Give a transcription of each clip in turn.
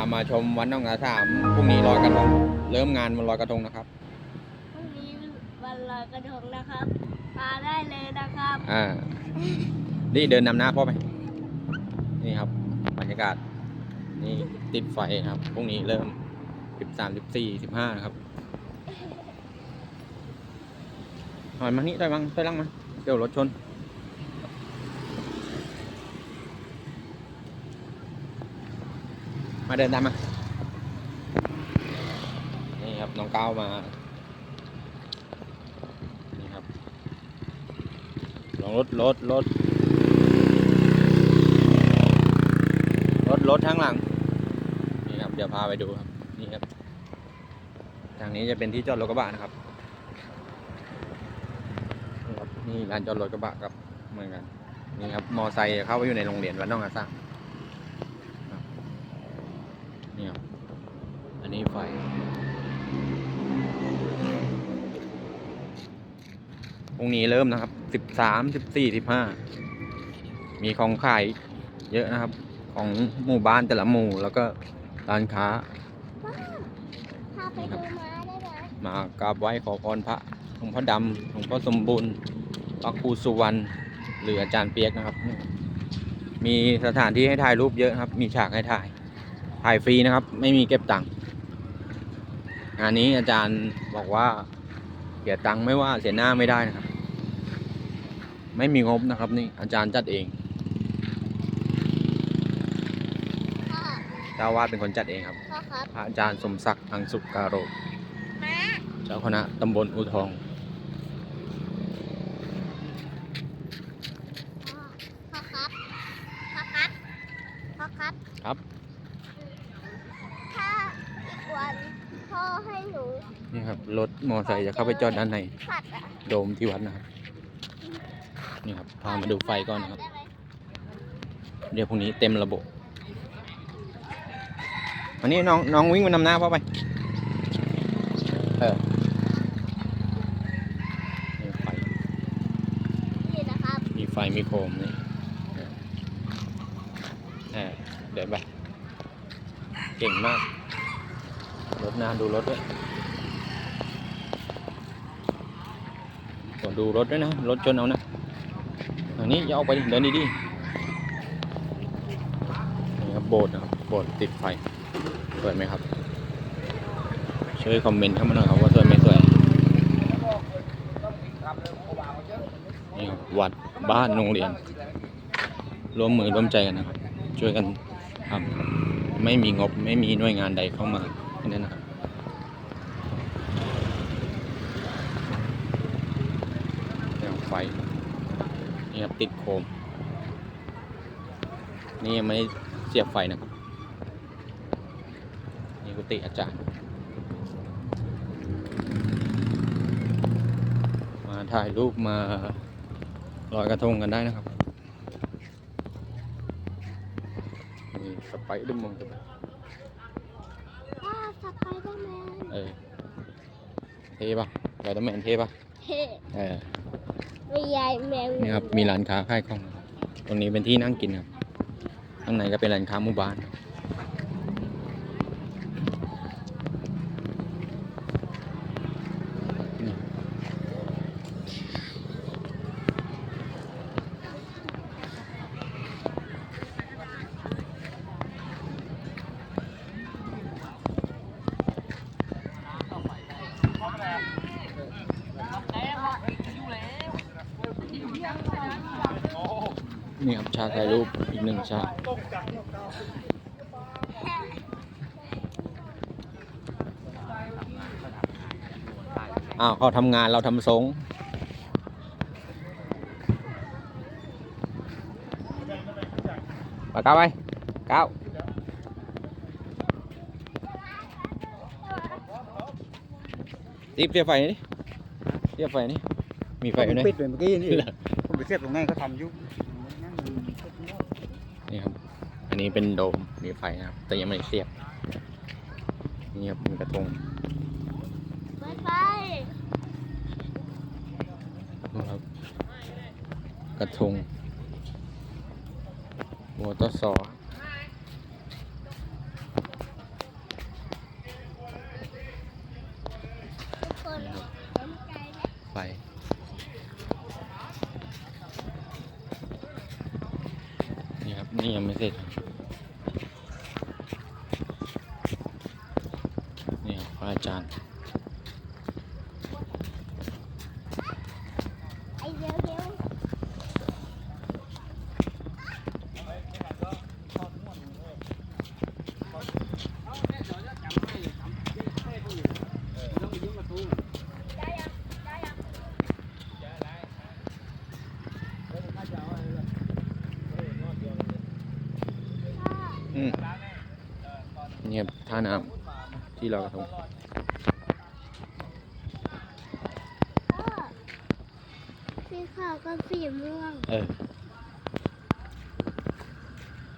ามาชมวันน้องอาสามพรุ่งนี้ลอยกระทงเริ่มงานวันลอยกระทงนะครับพรุ่งนี้วันลอยกระทงนะครับมาได้เลยนะครับ อ่า นี่เดินนำหน้าพ่อไป นี่ครับบรรยากาศ นี่ติดไฟครับพรุ่งนี้เริ่มสิบสามสิบสี่สิบห้านะครับถอยมานี่ได้มั้งได้ลังมาเดี๋ยวรถชน มาเดินตามมา นี่ครับน้องก้าวมา นี่ครับ ลองรถรถรถรถรถทั้งหลัง นี่ครับ เดี๋ยวพาไปดูครับ นี่ครับ ทางนี้จะเป็นที่จอดรถกระบะนะครับ นี่ลานจอดรถกระบะครับ เหมือนกัน นี่ครับ มอไซค์เข้าไปอยู่ในโรงเรียนวัดน้องอาซังครับนี่ครับ อั นนี้ไฟ พรุ่งนี้เริ่มนะครับ สิบสาม สิบสี่ สิบห้า มีของขายเยอะนะครับ ของหมู่บ้านแต่ละหมู่ แล้วก็ร้านค้า พาไปดูม้าได้ไหมมากราบไหว้ขอพรพระหลวงพ่อดำหลวงพ่อสมบูรณ์พระครูสุวรรณหรืออาจารย์เปียกนะครับ มีสถานที่ให้ถ่ายรูปเยอะครับ มีฉากให้ถ่าย ถ่ายฟรีนะครับ ไม่มีเก็บตังค์ งานนี้อาจารย์บอกว่าเสียตังค์ไม่ว่าเสียหน้าไม่ได้นะครับ ไม่มีงบนะครับ นี่อาจารย์จัดเองพ่อเจ้าวาดเป็นคนจัดเองครับ พ่อครับพระอาจารย์สมศักดิ์อังสุการโรม้าเจ้าคณะตำบลอูทองพ่อครับ พ่อครับ พ่อครับ ครับ ถ้าอีกวันพ่อให้หนู นี่ครับรถมอไซค์จะเข้าไปจอดด้านในโดมที่วัดนะครับ นี่ครับพามาดูไฟก่อนนะครับ เดี๋ยวพรุ่งนี้เต็มระบบวันนี้น้องน้องวิ่งมานำหน้าพ่อไป เออไฟมีไฟมีโคมนี่เออเดี๋ยวไป เก่งมาก รถหน้าดูรถด้วย ต้อดูรถด้วยนะ รถชนเอานะทางนี้อย่าออกไปเดินดีดีนี่ครับโบสถ์นะครับโบสถ์ติดไฟสวยไหมครับ ช่วยคอมเมนต์เข้ามาหน่อยครับว่าสวยไม่สวยนี่ครับวัดบ้านโรงเรียนร่วมมือร่วมใจกันนะครับช่วยกันทำไม่มีงบไม่มีหน่วยงานใดเข้ามาแค่นั้นนะครับแนว ไฟนี่ครับติดโคม นี่ยังไม่ได้เสียบไฟนะครับ นี่กุฏิอาจารย์ มาถ่ายรูปมาลอยกระทงกันได้นะครับนี่สไปเดอร์แมนพ่อสไปเดอร์แมน เออ เท่ปะสไปเดอร์แมนเท่ปะเฮ้เออ มียายแมวนี่ครับมีร้านค้าขายของ ตรงนี้เป็นที่นั่งกินครับข้างในก็เป็นร้านค้าหมู่บ้าน นี่ครับชาถ่ายรูปอีกหนึ่งชาอ้าวเขาทำงานเราทำทรงไปก้าวไปก้าวรีบเสียบไฟนี่เสียบไฟนี่มีไฟอยู่ไหมปิดเลยเมื่อกี้นี่เหรอผมไปเสียบตรงนั้นเขาทำอยุ นี้เป็นโดมมีไฟนะครับ แต่ยังไม่เสียบนี่ครับมีกระทงไฟไฟครับ กระทงมอเตอร์ซอไฟ เสร็จครับนี่ครับพระอาจารย์ ไอเดียวเดียว อืม นี่ครับท่าน้ำที่ลอยกระทงพ่อสีขาวกับสีม่วงเออ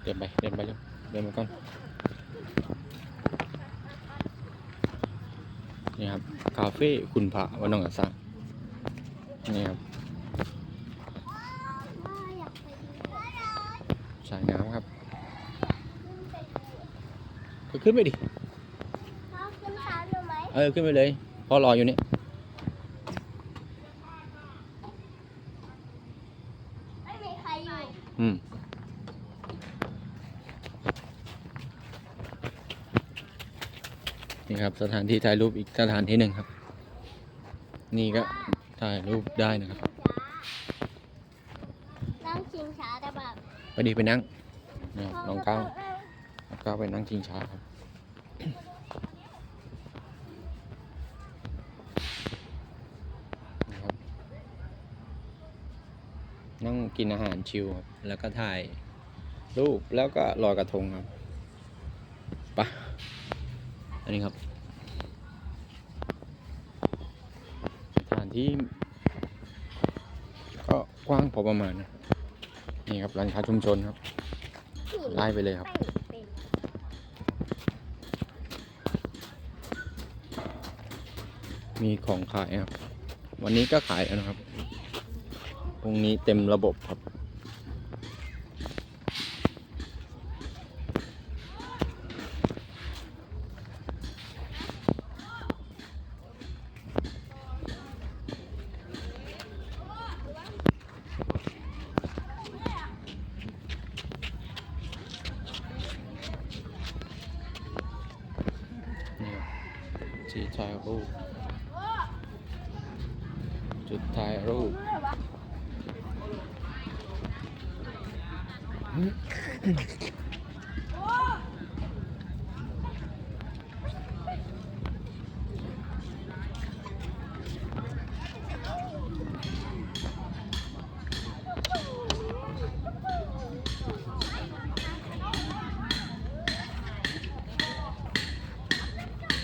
เดินไป เดินไปเร็วเดินมาก่อน นี่ครับ คาเฟ่คุณพระวันนองกระซังนี่ครับพ่ออยากไปดูพ่อสายน้ำครับ ก็ขึ้นไปดิขึ้นตามหนูไหมเออขึ้นไปเลยพอรออยู่นี่ไม่มีใครอยู่อืมนี่ครับสถานที่ถ่ายรูปอีกสถานที่หนึ่งครับ นี่ก็ถ่ายรูปได้นะครับนั่งชิงช้าแต่แบบไปดีไปนั่งนี่ครับน้องก้าว น้องก้าไปนั่งชิงช้าครับนะครับนั่งกินอาหารชิลครับ แล้วก็ถ่ายรูปแล้วก็ลอยกระทงครับไปะอันนี้ครับสถานที่ก็กว้างพอประมาณนะนี่ครับร้านค้าชุมชนครับ ไล่ไปเลยครับ มีของขายครับ วันนี้ก็ขายแล้วนะครับ พรุ่งนี้เต็มระบบครับนี่ครับสีถ่ายรูป จุดถ่ายรูป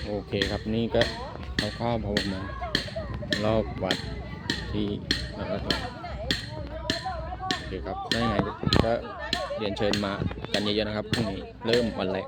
โอเคครับนี่ก็เอาข้าวพอประมาณรอบวัด ที่แล้วก็โอเคครับได้ไงก็เรียนเชิญมากันเยอะๆนะครับพรุ่งนี้เริ่มวันแรก